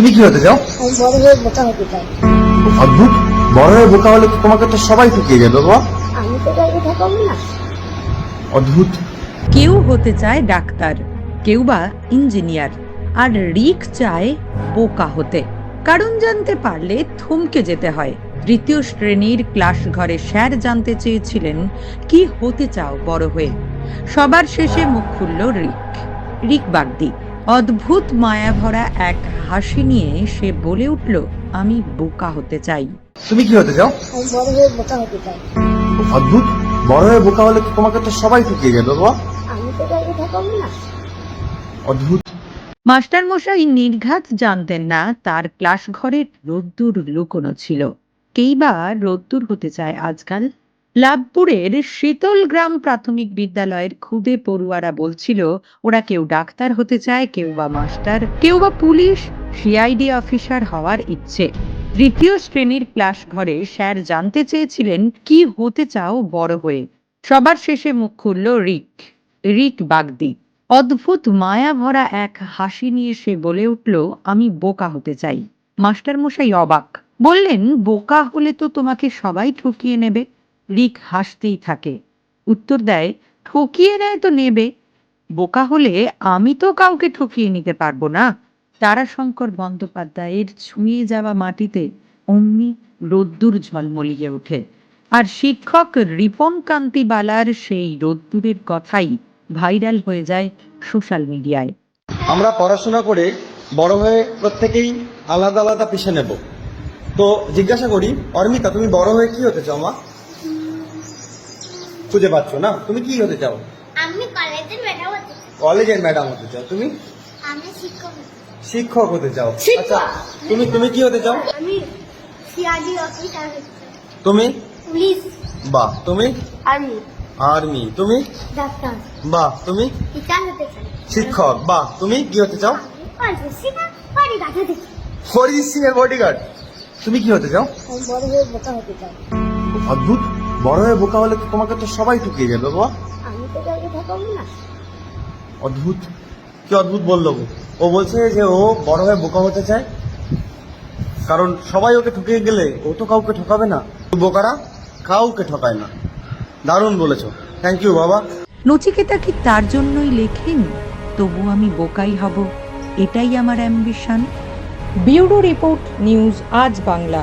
তুমি কি হতে চাও? বড় হয়ে বোকা হতে চাই। অদ্ভুত। বড় হয়ে বোকা হলে তোমাকে তো সবাই ঠকিয়ে যাবে বাবা। আমি তো কাউকে ঠকাবো না। অদ্ভুত। কেউ হতে চায় ডাক্তার কেউ বা ইঞ্জিনিয়ার। আর রিক চায় বোকা হতে। কারণ জানতে পারলে থমকে যেতে হয়। তৃতীয় শ্রেণির ক্লাস ঘরে স্যার জানতে চেয়েছিলেন কি হতে চাও বড় হয়ে? সবার শেষে মুখ খুলল রিক। রিক বাগদি। অদ্ভুত মায়া ভরা এক হাসি নিয়ে সে বলে উঠল আমি বোকা হতে চাই। তুমি কি হতে চাও? বড় হয়ে বোকা হতে চাই। অদ্ভুত? বড় হয়ে বোকা হলে তো তোমাকে তো সবাই ঠকিয়ে যাবে বাবা? আমি তো না। অদ্ভুত। মাস্টার মশাই নির্ঘাত জানতেন না তার ক্লাস ঘরের রোদ্দুর লুকোনো ছিল। কেই বা রোদ্দুর হতে চায় আজকাল? লাভপুরের শীতল গ্রাম প্রাথমিক বিদ্যালয়ের খুদে পড়ুয়ারা বলছিল, ওরা কেউ ডাক্তার হতে চায়, কেউ বা মাস্টার, কেউ বা পুলিশ, সিআইডি অফিসার হওয়ার ইচ্ছে। তৃতীয় শ্রেণির ক্লাস ঘরে স্যার জানতে চেয়েছিলেন, কি হতে চাও বড় হয়ে? সবার শেষে মুখ খুলল রিক রিক বাগদি। অদ্ভুত মায়া ভরা এক হাসি নিয়ে সে বলে উঠল, আমি বোকা হতে চাই। মাস্টার মশাই অবাক, বললেন, বোকা হলে তো তোমাকে সবাই ঠকিয়ে নেবে। রিক হাসতেই থাকে। উত্তর দেয়, ঠকিয়ে নেয় তো নেবে। বোকা হলে আমি তো কাউকে ঠকিয়ে নিতে পারব না। তারাশঙ্কর বন্দ্যোপাধ্যায়ের ছুঁয়ে যাওয়া মাটিতে অমনি রোদ্দুর ঝলমলিয়ে ওঠে। আর শিক্ষক রিপন কান্তি বালার সেই রোদ্দুরের কথাই ভাইরাল হয়ে যায় সোশ্যাল মিডিয়ায়। আমরা পড়াশোনা করে বড় হয়ে প্রত্যেকেই আলাদা আলাদা পেশা নেব। তো জিজ্ঞাসা করি, অর্মিতা, তুমি বড় হয়ে কি হতে চাও মা? খুঁজে পাচ্ছ না? তুমি কি হতে চাও? আমি কলেজে ম্যাডাম হতে চাই। কলেজের ম্যাডাম হতে চাও। তুমি? আমি শিক্ষক হতে শিক্ষক হতে চাও। আচ্ছা তুমি তুমি কি হতে চাও? আমি সিআরডি অফিসার হতে তুমি? পুলিশ। বাহ তুমি? আর্মি। আর্মি। তুমি? ডাক্তার। বাহ তুমি? টিচার হতে চাই। শিক্ষক। বাহ তুমি কি হতে চাও? হরিজিৎ সিং এর বডিগার্ড তুমি কি হতে চাও? বড় হয়ে বোকা হতে চাই। অদ্ভুত। বড় হয়ে বোকা হলে তো তোমাকে তো সবাই ঠকিয়ে যাবে বাবা। আমি তো কাউকে ঠকাবো না। অদ্ভুত। কি অদ্ভুত বলল ও? ও বলছে যে ও বড় হয়ে বোকা হতে চায়। কারণ সবাই ওকে ঠকিয়ে গেলে ও তো কাউকে ঠকাবে না। বোকারা কাউকে ঠকায় না। দারুণ বলেছ। থ্যাংক ইউ বাবা। নচিকেতা কি তার জন্যই লেখেন? তবু আমি বোকাই হব। এটাই আমার অ্যাম্বিশন ব্যুরো রিপোর্ট নিউজ আজ বাংলা।